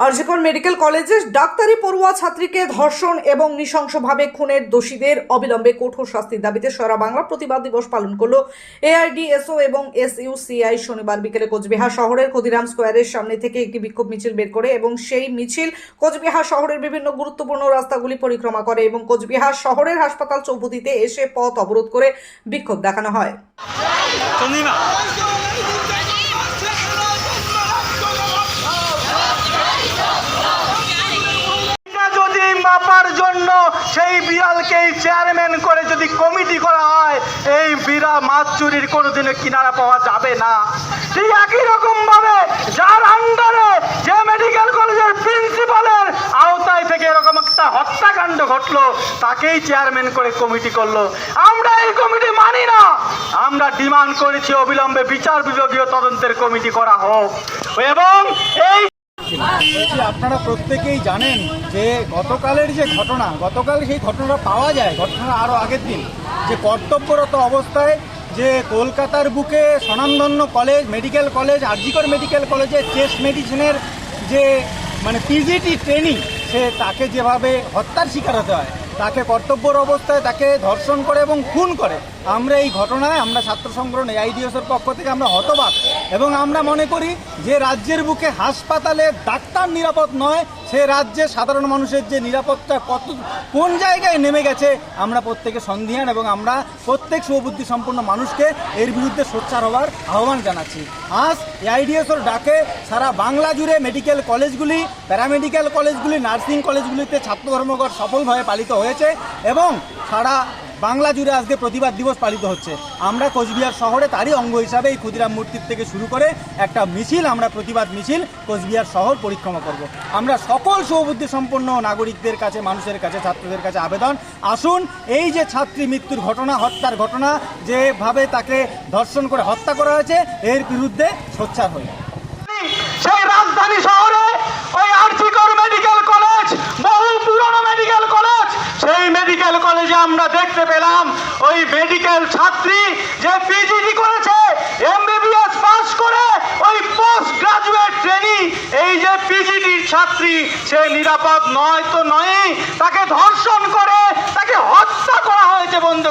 RG Kar medical কলেজের ডাক্তারি পড়ুয়া ছাত্রীকে ধর্ষণ এবং নৃশংসভাবে খুনের দোষীদের অবিলম্বে কঠোর শাস্তির দাবিতে সারা বাংলা প্রতিবাদ দিবস পালন করল এআইডিএসও এবং এসইউসিআই শনিবার বিকেলে কোচবিহার শহরের ক্ষুদিরাম স্কোয়ারের সামনে থেকে একটি বিক্ষোভ মিছিল বের করে এবং সেই মিছিল কোচবিহার শহরের বিভিন্ন গুরুত্বপূর্ণ রাস্তাগুলি পরিক্রমা করে এবং কোচবিহার শহরের হাসপাতাল চৌপতিতে এসে পথ অবরোধ করে বিক্ষোভ দেখানো হয়। চেয়ারম্যান করে যদি কমিটি করা হয়, এই বিড়াল মাছ চুরির কোনোদিনও কিনারা পাওয়া যাবে না। ঠিক একই রকম ভাবে যার আন্ডারে যে মেডিকেল কলেজের প্রিন্সিপালের আওতায় থেকে এরকম একটা হত্যাকাণ্ড ঘটলো, তাকেই চেয়ারম্যান করে কমিটি করল। আমরা এই কমিটি মানি না। আমরা ডিমান্ড করেছি অবিলম্বে বিচার বিভাগীয় তদন্তের কমিটি করা হোক। এবং এই বলছি আপনারা প্রত্যেকেই জানেন যে গতকালের যে ঘটনা, গতকাল সেই ঘটনাটা পাওয়া যায় ঘটনা আরও আগের দিন। যে কর্তব্যরত অবস্থায় যে কলকাতার বুকে স্বনামধন্য college, medical college, R G Kar medical কলেজে চেস্ট মেডিসিনের যে মানে পিজিটি ট্রেনিং সে তাকে যেভাবে হত্যার শিকার হতে হয়, তাকে কর্তব্যর অবস্থায় তাকে ধর্ষণ করে এবং খুন করে, আমরা এই ঘটনায় আমরা ছাত্র সংগঠন এআইডিএসের পক্ষ থেকে আমরা হতবাক। এবং আমরা মনে করি যে রাজ্যের বুকে হাসপাতালে ডাক্তার নিরাপদ নয়, সে রাজ্যে সাধারণ মানুষের যে নিরাপত্তা কত, কোন জায়গায় নেমে গেছে, আমরা প্রত্যেকে সন্ধিহান এবং আমরা প্রত্যেক সুবুদ্ধি সম্পন্ন মানুষকে এর বিরুদ্ধে সোচ্চার হওয়ার আহ্বান জানাচ্ছি। আজ এআইডিএসওর ডাকে সারা বাংলা জুড়ে মেডিকেল কলেজগুলি, প্যারামেডিক্যাল কলেজগুলি, নার্সিং কলেজগুলিতে ছাত্র ধর্মঘট সফলভাবে পালিত হয়েছে এবং সারা বাংলা জুড়ে আজকে প্রতিবাদ দিবস পালিত হচ্ছে। আমরা কোচবিহার শহরে তারই অঙ্গ হিসাবে এই ক্ষুদিরাম মূর্তির থেকে শুরু করে একটা মিছিল, আমরা প্রতিবাদ মিছিল কোচবিহার শহর পরিক্রমা করব। আমরা সকল সুবুদ্ধি সম্পন্ন নাগরিকদের কাছে, মানুষের কাছে, ছাত্রদের কাছে আবেদন। আসুন, এই যে ছাত্রী মৃত্যুর ঘটনা, হত্যার ঘটনা, যেভাবে তাকে ধর্ষণ করে হত্যা করা হয়েছে, এর বিরুদ্ধে সোচ্চার হই। সেই রাজধানী শহরে ওই আমরা দেখতে পেলাম ওই মেডিকেল ছাত্রী যে পিজিডি করেছে এমবিবিএস পাস করে ওই পোস্ট গ্রাজুয়েট ট্রেনি এই যে পিজিডির ছাত্রী, সে নিরাপদ নয় তো নয় তাকে ধর্ষণ করে, তাকে হত্যা করা হয়েছে বন্ধু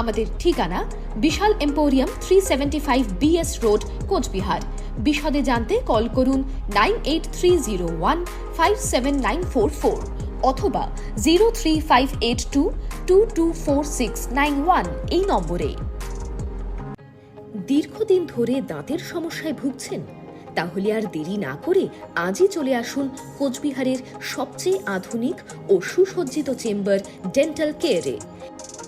আমাদের ঠিকানা Bishal emporium three seventy five B S road Cooch Behar. বিশদে জানতে কল করুন nine eight three zero one five seven nine four four অথবা zero three five eight two two two four six nine one এই নম্বরে। দীর্ঘদিন ধরে দাঁতের সমস্যায় ভুগছেন? তাহলে আর দেরি না করে আজই চলে আসুন কোচবিহারের সবচেয়ে আধুনিক ও সুসজ্জিত চেম্বার ডেন্টাল কেয়ারে।